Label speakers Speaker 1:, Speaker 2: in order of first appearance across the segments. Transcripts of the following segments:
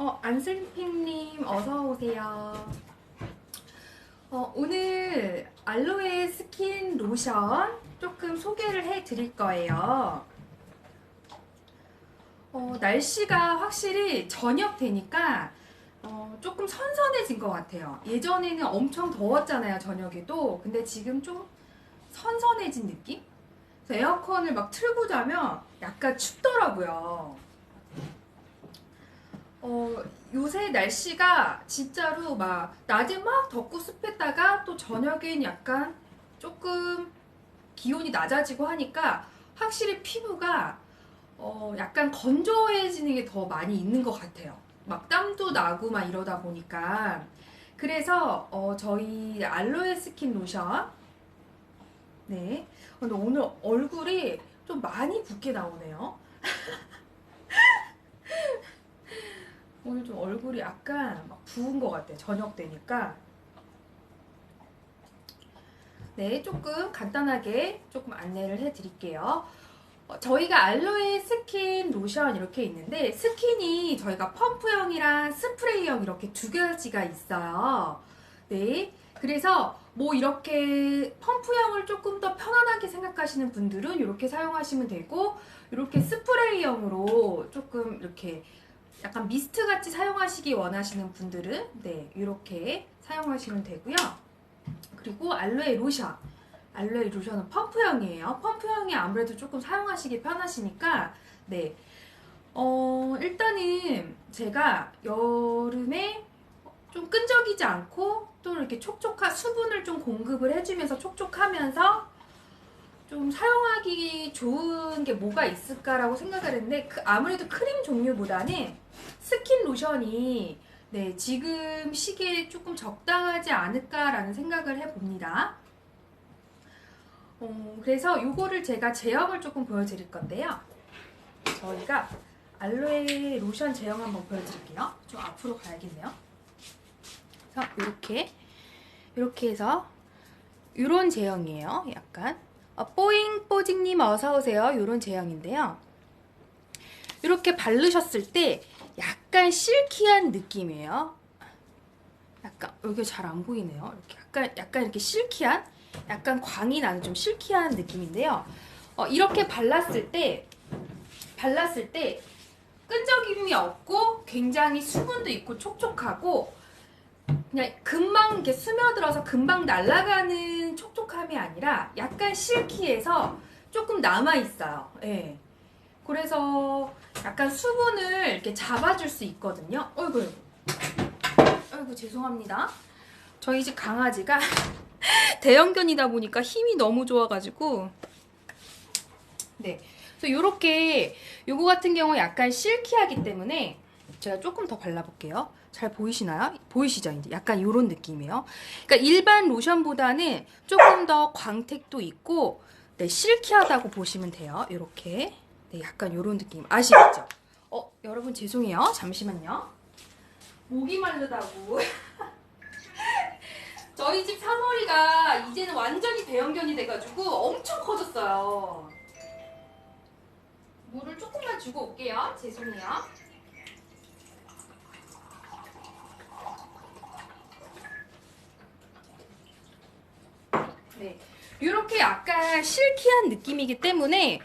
Speaker 1: 어, 안슬핑님 어서 오세요. 어, 오늘 알로에 스킨 로션 조금 소개를 해 드릴 거예요. 어, 날씨가 확실히 저녁 되니까 어, 조금 선선해진 것 같아요. 예전에는 엄청 더웠잖아요, 저녁에도. 근데 지금 좀 선선해진 느낌? 에어컨을 막 틀고 자면 약간 춥더라고요. 어, 요새 날씨가 진짜로 막 낮에 막 덥고 습했다가 또 저녁엔 약간 조금 기온이 낮아지고 하니까 확실히 피부가 어, 약간 건조해지는 게 더 많이 있는 것 같아요. 막 땀도 나고 막 이러다 보니까. 그래서 어, 저희 알로에 스킨 로션. 네. 근데 오늘 얼굴이 좀 많이 붓게 나오네요. 오늘 좀 얼굴이 약간 막 부은 것 같아요. 저녁 되니까. 네, 조금 간단하게 조금 안내를 해드릴게요. 어, 저희가 알로에 스킨 로션 이렇게 있는데 스킨이 저희가 펌프형이랑 스프레이형 이렇게 두 가지가 있어요. 네, 그래서 뭐 이렇게 펌프형을 조금 더 편안하게 생각하시는 분들은 이렇게 사용하시면 되고 이렇게 스프레이형으로 조금 이렇게 약간 미스트 같이 사용하시기 원하시는 분들은 네 이렇게 사용하시면 되고요. 그리고 알로에 로션, 알로에 로션은 펌프형이에요. 펌프형이 아무래도 조금 사용하시기 편하시니까 네. 어 일단은 제가 여름에 좀 끈적이지 않고 또 이렇게 촉촉한 수분을 좀 공급을 해주면서 촉촉하면서 좀 사용하기 좋은 게 뭐가 있을까라고 생각을 했는데 그 아무래도 크림 종류보다는 스킨 로션이 네, 지금 시기에 조금 적당하지 않을까라는 생각을 해봅니다. 어, 그래서 이거를 제가 제형을 조금 보여드릴 건데요. 저희가 알로에 로션 제형 한번 보여드릴게요. 좀 앞으로 가야겠네요. 그래서 이렇게 이렇게 해서 이런 제형이에요. 약간 어, 뽀잉 뽀직님 어서 오세요. 이런 제형인데요. 이렇게 바르셨을 때 약간 실키한 느낌이에요. 약간 여기 잘 안 보이네요. 이렇게 약간 약간 이렇게 실키한 약간 광이 나는 좀 실키한 느낌인데요. 어, 이렇게 발랐을 때 발랐을 때 끈적임이 없고 굉장히 수분도 있고 촉촉하고 그냥 금방 이렇게 스며들어서 금방 날아가는 촉촉함이 아니라 약간 실키해서 조금 남아 있어요. 예. 그래서 약간 수분을 이렇게 잡아줄 수 있거든요. 어이구, 어이구, 죄송합니다. 저희 집 강아지가 대형견이다 보니까 힘이 너무 좋아가지고 네. 그래서 요렇게 요거 같은 경우 약간 실키하기 때문에 제가 조금 더 발라볼게요. 잘 보이시나요? 보이시죠? 이제 약간 요런 느낌이에요. 그러니까 일반 로션보다는 조금 더 광택도 있고 네, 실키하다고 보시면 돼요. 이렇게 네, 약간 요런 느낌 아시겠죠? 어, 여러분 죄송해요. 잠시만요. 목이 마르다고. 저희 집 사머리가 이제는 완전히 배연견이 돼가지고 엄청 커졌어요. 물을 조금만 주고 올게요. 죄송해요. 네. 이렇게 약간 실키한 느낌이기 때문에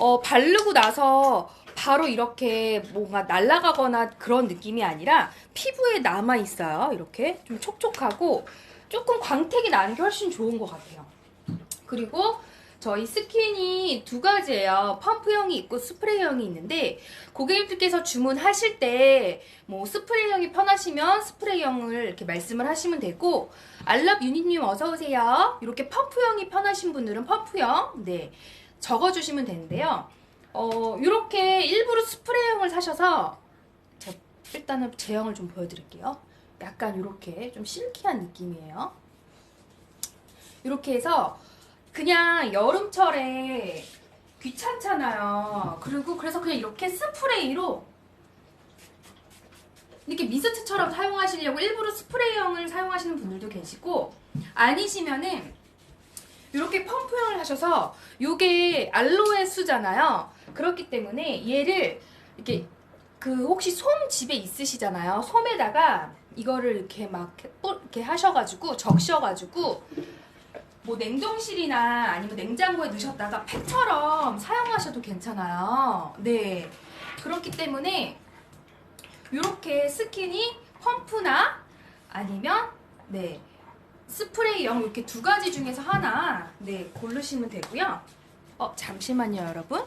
Speaker 1: 어, 바르고 나서 바로 이렇게 뭔가 날아가거나 그런 느낌이 아니라 피부에 남아 있어요. 이렇게 좀 촉촉하고 조금 광택이 나는 게 훨씬 좋은 것 같아요. 그리고 저희 스킨이 두 가지예요. 펌프형이 있고 스프레이형이 있는데 고객님들께서 주문하실 때 뭐 스프레이형이 편하시면 스프레이형을 이렇게 말씀을 하시면 되고 알럽 유니님 어서 오세요. 이렇게 펌프형이 편하신 분들은 펌프형 네 적어주시면 되는데요. 어 이렇게 일부러 스프레이형을 사셔서 제 일단은 제형을 좀 보여드릴게요. 약간 이렇게 좀 실키한 느낌이에요. 이렇게 해서 그냥 여름철에 귀찮잖아요. 그리고 그래서 그냥 이렇게 스프레이로 이렇게 미스트처럼 사용하시려고 일부러 스프레이형을 사용하시는 분들도 계시고 아니시면은 이렇게 펌프형을 하셔서 요게 알로에 수잖아요. 그렇기 때문에 얘를 이렇게 그 혹시 솜 집에 있으시잖아요. 솜에다가 이거를 이렇게 막 뿌- 이렇게 하셔가지고 적셔가지고 뭐 냉동실이나 아니면 냉장고에 넣으셨다가 팩처럼 사용하셔도 괜찮아요. 네. 그렇기 때문에 이렇게 스킨이 펌프나 아니면 네 스프레이형 이렇게 두 가지 중에서 하나 네 고르시면 되고요. 어 잠시만요 여러분.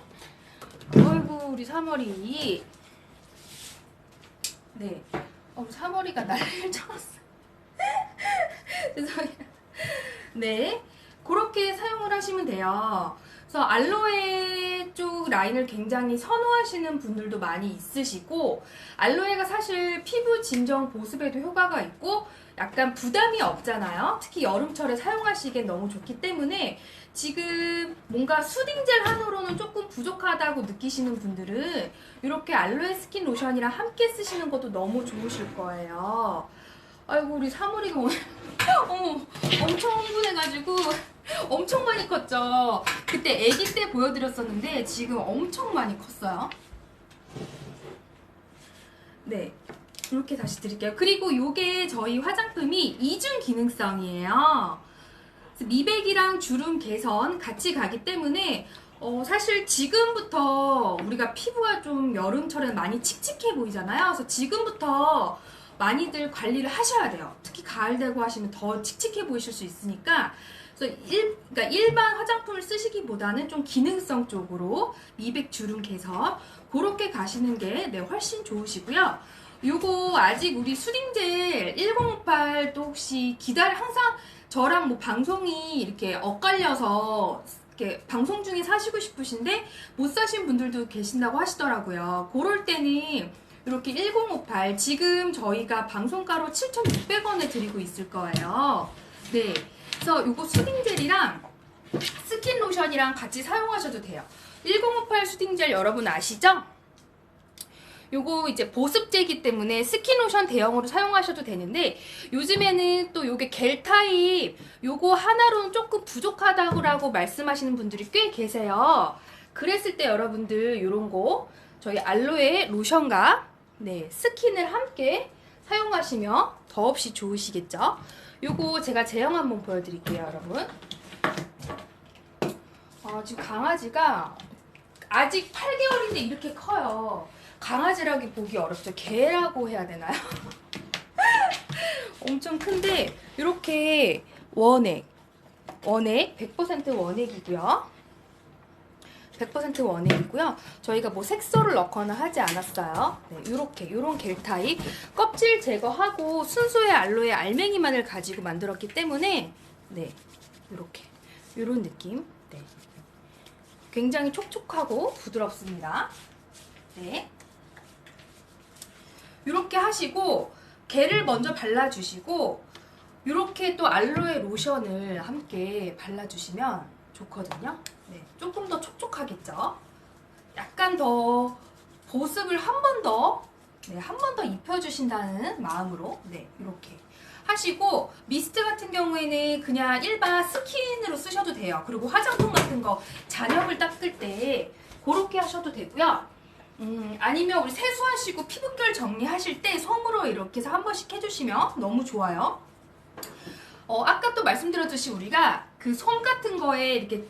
Speaker 1: 어이구 우리 사머리 네 어, 사머리가 난리를 쳐놨어. 죄송해요. 네 그렇게 사용을 하시면 돼요. 그래서 알로에 쪽 라인을 굉장히 선호하시는 분들도 많이 있으시고 알로에가 사실 피부 진정 보습에도 효과가 있고 약간 부담이 없잖아요. 특히 여름철에 사용하시기엔 너무 좋기 때문에 지금 뭔가 수딩젤 하나로는 조금 부족하다고 느끼시는 분들은 이렇게 알로에 스킨 로션이랑 함께 쓰시는 것도 너무 좋으실 거예요. 아이고 우리 사물이가 오늘 어머 엄청 흥분해가지고 엄청 많이 컸죠. 그때 아기 때 보여드렸었는데 지금 엄청 많이 컸어요. 네. 이렇게 다시 드릴게요. 그리고 요게 저희 화장품이 이중 기능성이에요. 미백이랑 주름 개선 같이 가기 때문에 어, 사실 지금부터 우리가 피부가 좀 여름철엔 많이 칙칙해 보이잖아요. 그래서 지금부터 많이들 관리를 하셔야 돼요. 특히 가을 되고 하시면 더 칙칙해 보이실 수 있으니까 그래서 일, 그러니까 일반 화장품을 쓰시기보다는 좀 기능성 쪽으로 미백 주름 개선 그렇게 가시는 게 네, 훨씬 좋으시고요. 요거 아직 우리 수딩젤 1058도 혹시 기다려 항상 저랑 뭐 방송이 이렇게 엇갈려서 이렇게 방송 중에 사시고 싶으신데 못 사신 분들도 계신다고 하시더라고요. 그럴 때는 이렇게 1058 지금 저희가 방송가로 7,600원에 드리고 있을 거예요. 네. 그래서 요거 수딩젤이랑 스킨 로션이랑 같이 사용하셔도 돼요. 1058 수딩젤 여러분 아시죠? 요거 이제 보습제이기 때문에 스킨로션 대용으로 사용하셔도 되는데 요즘에는 또 요게 겔 타입 요거 하나로는 조금 부족하다고 말씀하시는 분들이 꽤 계세요. 그랬을 때 여러분들 요런 거 저희 알로에 로션과 네 스킨을 함께 사용하시면 더없이 좋으시겠죠? 요거 제가 제형 한번 보여드릴게요 여러분. 아, 지금 강아지가 아직 8개월인데 이렇게 커요. 강아지라기 보기 어렵죠. 개라고 해야 되나요? 엄청 큰데 이렇게 원액, 원액 100% 원액이고요. 100% 원액이고요. 저희가 뭐 색소를 넣거나 하지 않았어요. 네, 이렇게 이런 겔 타입 껍질 제거하고 순수의 알로에 알맹이만을 가지고 만들었기 때문에 네 이렇게 이런 느낌. 네. 굉장히 촉촉하고 부드럽습니다. 네. 이렇게 하시고 게를 먼저 발라주시고 이렇게 또 알로에 로션을 함께 발라주시면 좋거든요. 네, 조금 더 촉촉하겠죠. 약간 더 보습을 한 번 더, 네, 한 번 더 입혀주신다는 마음으로 네, 이렇게 하시고 미스트 같은 경우에는 그냥 일반 스킨으로 쓰셔도 돼요. 그리고 화장품 같은 거 잔엽을 닦을 때 그렇게 하셔도 되고요. 음, 아니면 우리 세수하시고 피부결 정리하실 때 솜으로 이렇게 해서 한 번씩 해주시면 너무 좋아요. 어, 아까 또 말씀드렸듯이 우리가 그 솜 같은 거에 이렇게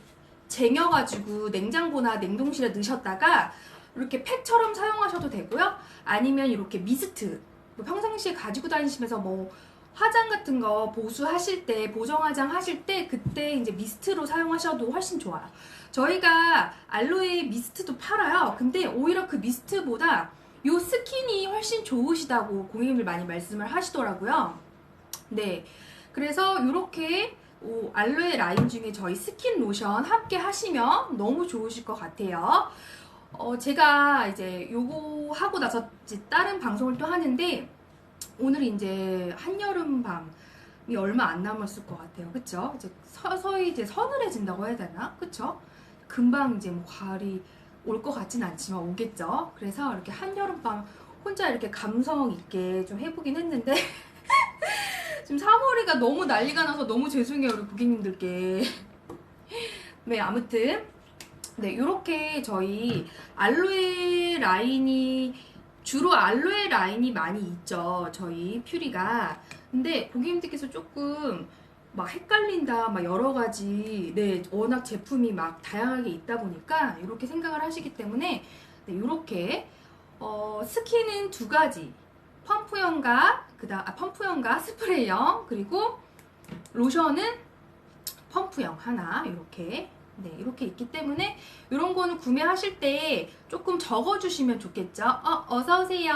Speaker 1: 쟁여가지고 냉장고나 냉동실에 넣으셨다가 이렇게 팩처럼 사용하셔도 되고요. 아니면 이렇게 미스트 뭐 평상시에 가지고 다니시면서 뭐 화장 같은 거 보수하실 때 보정 화장 하실 때 그때 이제 미스트로 사용하셔도 훨씬 좋아요. 저희가 알로에 미스트도 팔아요. 근데 오히려 그 미스트보다 요 스킨이 훨씬 좋으시다고 고객님들 많이 말씀을 하시더라고요. 네. 그래서 이렇게 알로에 라인 중에 저희 스킨 로션 함께 하시면 너무 좋으실 것 같아요. 어, 제가 이제 요거 하고 나서 다른 방송을 또 하는데 오늘 이제 한여름 밤이 얼마 안 남았을 것 같아요. 그쵸? 이제 서서히 이제 서늘해진다고 해야 되나? 그쵸? 금방 이제 뭐 가을이 올 것 같진 않지만 오겠죠. 그래서 이렇게 한여름 밤 혼자 이렇게 감성 있게 좀 해보긴 했는데 지금 3월이가 너무 난리가 나서 너무 죄송해요 우리 고객님들께 네 아무튼 네 이렇게 저희 알로에 라인이 주로 알로에 라인이 많이 있죠. 저희 퓨리가. 근데 고객님들께서 조금 막 헷갈린다, 막 여러 가지, 네, 워낙 제품이 막 다양하게 있다 보니까 이렇게 생각을 하시기 때문에 네, 이렇게 어, 스킨은 두 가지. 펌프형과 그다음 아, 펌프형과 스프레이형 그리고 로션은 펌프형 하나 이렇게 네 이렇게 있기 때문에 이런 거는 구매하실 때 조금 적어주시면 좋겠죠. 어 어서 오세요.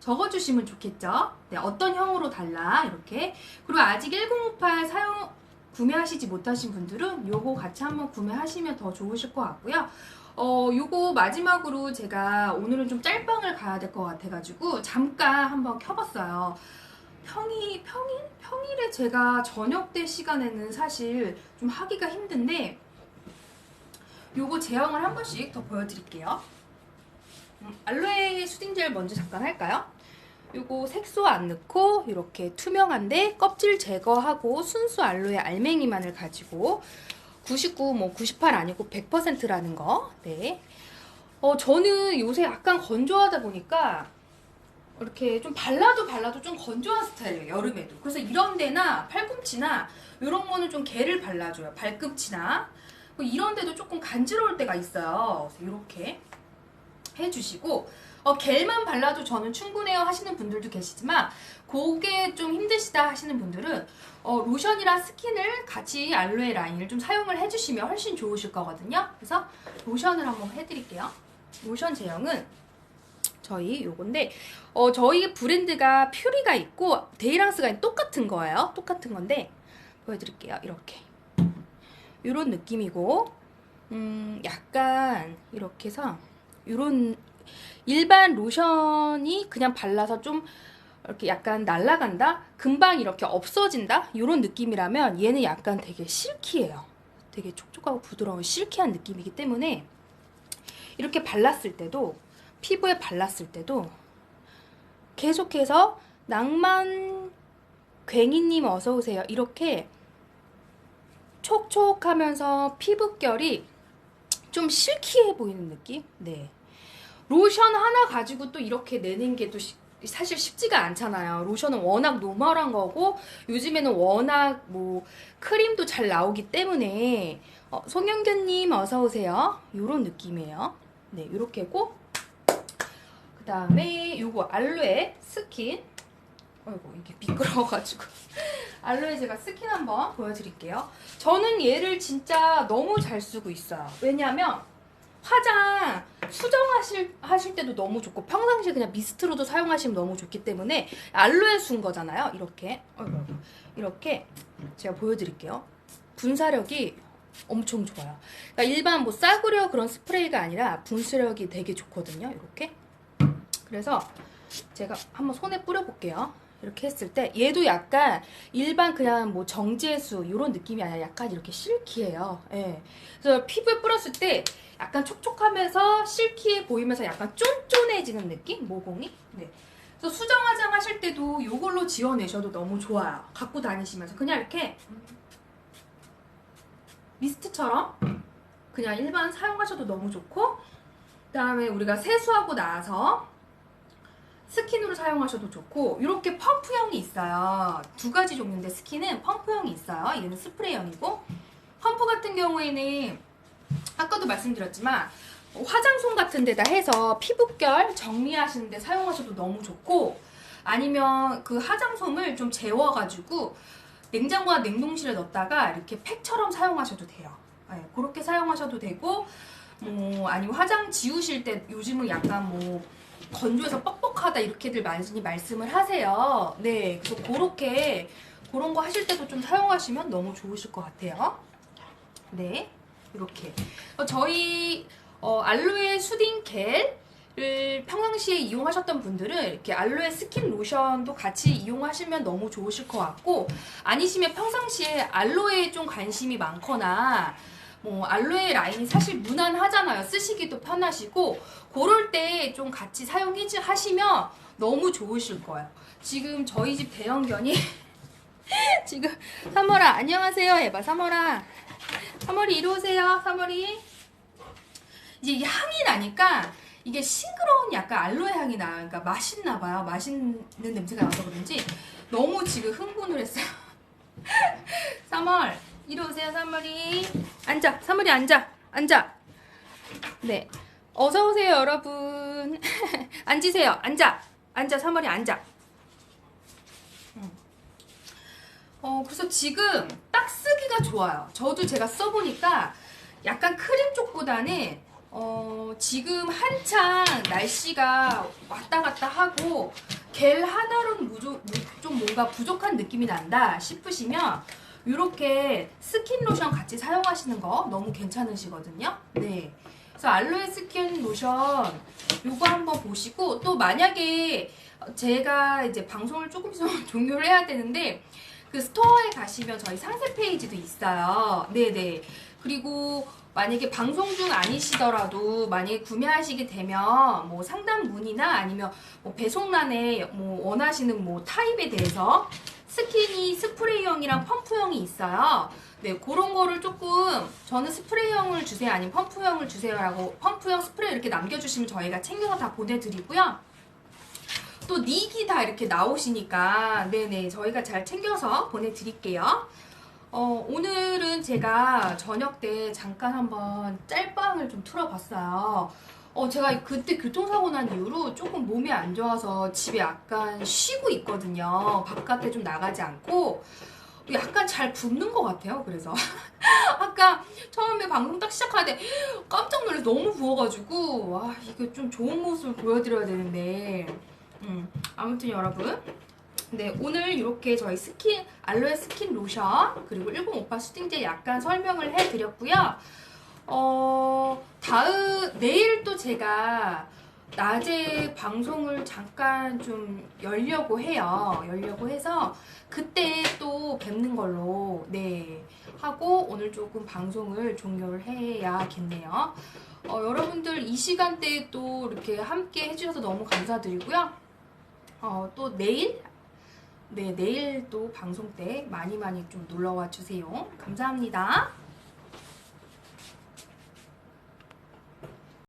Speaker 1: 적어주시면 좋겠죠. 네 어떤 형으로 달라 이렇게 그리고 아직 1058 사용 구매하시지 못하신 분들은 요거 같이 한번 구매하시면 더 좋으실 것 같고요. 어, 요거 마지막으로 제가 오늘은 좀 짤방을 가야 될 것 같아가지고 잠깐 한번 켜봤어요. 평일, 평일? 평일에 제가 저녁 때 시간에는 사실 좀 하기가 힘든데 요거 제형을 한 번씩 더 보여드릴게요. 음, 알로에 수딩 젤 먼저 잠깐 할까요? 요거 색소 안 넣고 이렇게 투명한데 껍질 제거하고 순수 알로에 알맹이만을 가지고 99, 뭐 98 아니고 100%라는 거. 네. 어, 저는 요새 약간 건조하다 보니까 이렇게 좀 발라도 발라도 좀 건조한 스타일이에요. 여름에도. 그래서 이런 데나 팔꿈치나 이런 거는 좀 게를 발라줘요. 발꿈치나. 뭐 이런 데도 조금 간지러울 때가 있어요. 이렇게 해주시고 어, 겔만 발라도 저는 충분해요 하시는 분들도 계시지만 그게 좀 힘드시다 하시는 분들은 어, 로션이랑 스킨을 같이 알로에 라인을 좀 사용을 해주시면 훨씬 좋으실 거거든요. 그래서 로션을 한번 해드릴게요. 로션 제형은 저희 요건데 어, 저희 브랜드가 퓨리가 있고 데이랑스가 똑같은 거예요. 똑같은 건데 보여드릴게요. 이렇게 이런 느낌이고 음, 약간 이렇게 해서 이런 일반 로션이 그냥 발라서 좀 이렇게 약간 날아간다? 금방 이렇게 없어진다? 이런 느낌이라면 얘는 약간 되게 실키해요. 되게 촉촉하고 부드러운 실키한 느낌이기 때문에 이렇게 발랐을 때도 피부에 발랐을 때도 계속해서 낭만 괭이님 어서 오세요. 이렇게 촉촉하면서 피부결이 좀 실키해 보이는 느낌? 네. 로션 하나 가지고 또 이렇게 내는 게 또 사실 쉽지가 않잖아요. 로션은 워낙 노멀한 거고 요즘에는 워낙 뭐 크림도 잘 나오기 때문에 어, 송영견님 어서 오세요. 요런 느낌이에요. 네, 요렇게고 그 다음에 요거 알로에 스킨 아이고 이게 미끄러워가지고 알로에 제가 스킨 한번 보여드릴게요. 저는 얘를 진짜 너무 잘 쓰고 있어요. 왜냐면 화장 수정하실 하실 때도 너무 좋고 평상시에 그냥 미스트로도 사용하시면 너무 좋기 때문에 알로에 순 거잖아요. 이렇게. 이렇게 제가 보여드릴게요. 분사력이 엄청 좋아요. 그러니까 일반 뭐 싸구려 그런 스프레이가 아니라 분수력이 되게 좋거든요. 이렇게 그래서 제가 한번 손에 뿌려볼게요. 이렇게 했을 때 얘도 약간 일반 그냥 뭐 정제수 이런 느낌이 아니라 약간 이렇게 실키해요. 예. 그래서 피부에 뿌렸을 때 약간 촉촉하면서 실키해 보이면서 약간 쫀쫀해지는 느낌? 모공이? 네. 그래서 수정 화장 하실 때도 이걸로 지워내셔도 너무 좋아요. 갖고 다니시면서 그냥 이렇게 미스트처럼 그냥 일반 사용하셔도 너무 좋고 그 다음에 우리가 세수하고 나서 스킨으로 사용하셔도 좋고 이렇게 펌프형이 있어요. 두 가지 종류인데 스킨은 펌프형이 있어요. 얘는 스프레이형이고 펌프 같은 경우에는 아까도 말씀드렸지만 화장솜 같은 데다 해서 피부결 정리하시는데 사용하셔도 너무 좋고 아니면 그 화장솜을 좀 재워가지고 냉장고나 냉동실에 넣었다가 이렇게 팩처럼 사용하셔도 돼요. 네, 그렇게 사용하셔도 되고 뭐 아니면 화장 지우실 때 요즘은 약간 뭐 건조해서 뻑뻑하다 이렇게들 많이 말씀을 하세요. 네, 그래서 그렇게 그런 거 하실 때도 좀 사용하시면 너무 좋으실 것 같아요. 네, 이렇게 어, 저희 어, 알로에 수딩 겔을 평상시에 이용하셨던 분들은 이렇게 알로에 스킨 로션도 같이 이용하시면 너무 좋으실 것 같고 아니시면 평상시에 알로에에 좀 관심이 많거나 뭐 알로에 라인이 사실 무난하잖아요. 쓰시기도 편하시고 그럴 때 좀 같이 사용하시면 너무 좋으실 거예요. 지금 저희 집 대형견이 지금 3월아 안녕하세요 해봐 3월아 3월이 이리 오세요 3월이 이제 이 향이 나니까 이게 싱그러운 약간 알로에 향이 나. 그러니까 맛있나 봐요. 맛있는 냄새가 나서 그런지 너무 지금 흥분을 했어요. 3월 이리 오세요 3월이 앉아 3월이 앉아 앉아 네 어서 오세요 여러분 앉으세요 앉아 앉아 3월이 앉아 음. 어 그래서 지금 딱 쓰기가 좋아요 저도 제가 써보니까 약간 크림 쪽보다는 어 지금 한창 날씨가 왔다 갔다 하고 겔 하나로는 좀 뭔가 부족한 느낌이 난다 싶으시면 이렇게 스킨 로션 같이 사용하시는 거 너무 괜찮으시거든요. 네. 그래서 알로에 스킨 로션 요거 한번 보시고 또 만약에 제가 이제 방송을 조금 있으면 종료를 해야 되는데 그 스토어에 가시면 저희 상세 페이지도 있어요. 네네. 그리고 만약에 방송 중 아니시더라도 만약에 구매하시게 되면 뭐 상담 문의나 아니면 뭐 배송란에 뭐 원하시는 뭐 타입에 대해서 스킨이 스프레이형이랑 펌프형이 있어요. 네, 그런 거를 조금 저는 스프레이형을 주세요 아니면 펌프형을 주세요라고 펌프형 스프레이 이렇게 남겨주시면 저희가 챙겨서 다 보내드리고요. 또 닉이 다 이렇게 나오시니까 네네 저희가 잘 챙겨서 보내드릴게요. 어, 오늘은 제가 저녁 때 잠깐 한번 짤방을 좀 틀어봤어요. 어, 제가 그때 교통사고 난 이후로 조금 몸이 안 좋아서 집에 약간 쉬고 있거든요. 바깥에 좀 나가지 않고. 약간 잘 붓는 것 같아요. 그래서. 아까 처음에 방송 딱 시작하는데 깜짝 놀라서 너무 부어가지고, 와, 이거 좀 좋은 모습을 보여드려야 되는데. 음, 아무튼 여러분. 네, 오늘 이렇게 저희 스킨, 알로에 스킨 로션, 그리고 1058 수딩제 약간 설명을 해드렸고요. 어, 다음, 내일 또 제가 낮에 방송을 잠깐 좀 열려고 해요. 열려고 해서 그때 또 뵙는 걸로, 네, 하고 오늘 조금 방송을 종료를 해야겠네요. 어, 여러분들 이 시간대에 또 이렇게 함께 해주셔서 너무 감사드리고요. 어, 또 내일 네, 내일 또 방송 때 많이 많이 좀 놀러와 주세요. 감사합니다.